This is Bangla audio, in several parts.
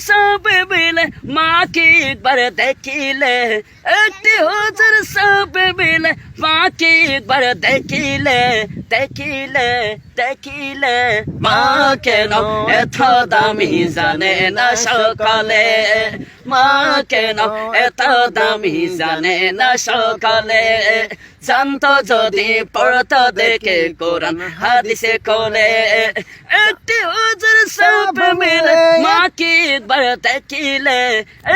সাপে মিলে মাকে একবার দেখিলে একটি হুজুর সাপে মিলে মাকে একবার দেখিলে দেখিলে দেখিলে মা কেন এত দামি জানে না সকালে মা কেন এত দামি জানে না সকালে জানতো যদি পড়তো দেখে কোরআন হাদিসে কোলে সব মাকে একবার দেখিলে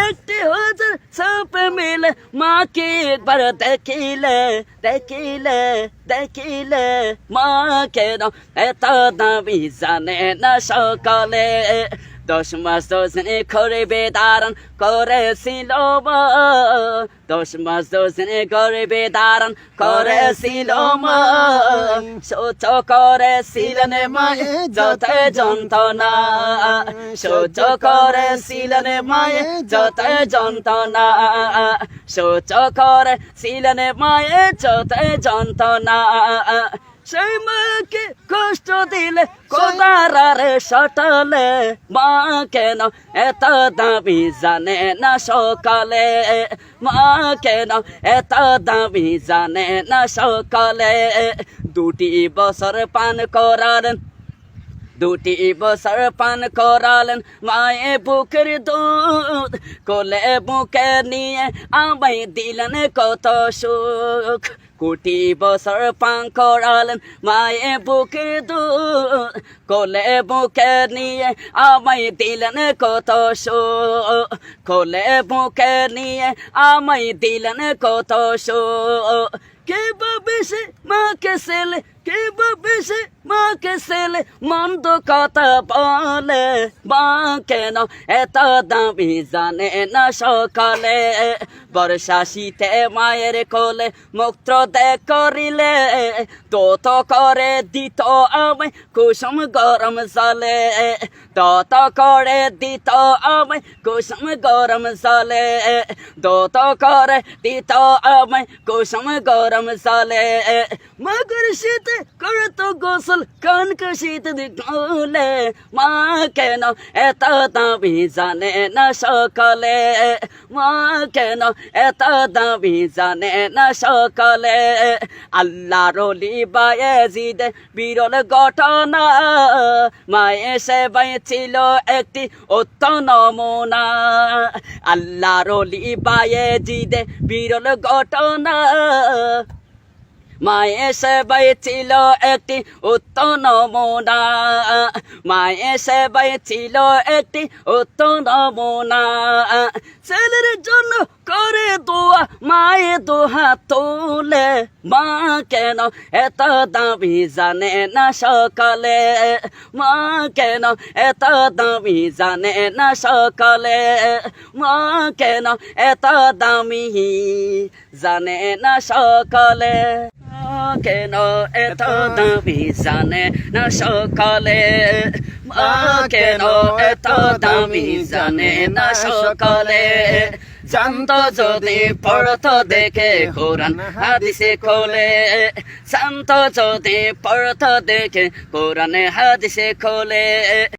একটি হুজুর সব মিলে মাকে একবার দেখিলে দেখিলে দেখিলে মা কেন এত দামি জানে না সকালে দশ মাস দশ দিনে করে বেদারণ করেছিল। দশ মাস দশ দিনে করে বেদারণ করেছিল। সহ্য করেছিলেন মায়ে যত যন্ত্রণা সহ্য করেছিলেন মায়ে যত যন্ত্রণা সহ্য করেছিলেন মায়ে যত যন্ত্রণা সেই মাকে কষ্ট দিলে কোদারারে সটালে, মা কেন এত দাবি জানে না সকালে? মা কেন এত দাবি জানে না সকালে? দুটি বছর পান করালেন দুটি বছর পান করালেন মায়ে বুকের দুধ কোলে বুকে নিয়ে আমায় দিলেন কত সুখ। কোটি বছর পান করালেন মায়ে বুকের দুধ কোলে বুকে নিয়ে আমায় দিলেন কত সুখ কোলে বুকে নিয়ে আমায় দিলেন কত সুখ কে সে মাকে ছেলে, কে সে মাকে ছেলে, মন্দ কথা বলে, মা কেন এত দামি জানে না সকালে? বর্ষা শীতে মায়ের কোলে মুক্ত দে করিলে তো তো করে দিত আমায় কুসুম গরম জলে। তত করে দিত আমায়, কুসুম গরম জলে। দত করে দিত আমায়, কুসুম গরম জলে। মগর শীতে করে তো গোসল কনক শীত দিলে মা কেন এত দাবি জানে না সকালে? মা কেন এত দাবি জানে না সকালে? আল্লাহ রলি বায়েজিদে বিরল ঘটনা। মায়ে সেবাই ছিল একটি নমুনা। আল্লাহ রলি বায়েজিদে বিরল ঘটনা। মায়ে সেবাই ছিল একটি উত্তম নমুনা। মায়ে সেবাই ছিল একটি উত্তম নমুনা। ছেলের জন্য করে দোয়া, মায়ে দোহা তোলে। মা কেন এত দাবি জানে না সকালে? মা কেন এত দাবি জানে না সকালে? মা কেন এত দামি জানে না সকালে? কেন এত দামি জানে না সকালে? মা কেন এত দামি জানে না সকালে? জানত যদি পড়ত দেখে কোরআন হাদিসে খোলে জানত যদি পড়ত দেখে কোরআনে হাদিসে খোলে।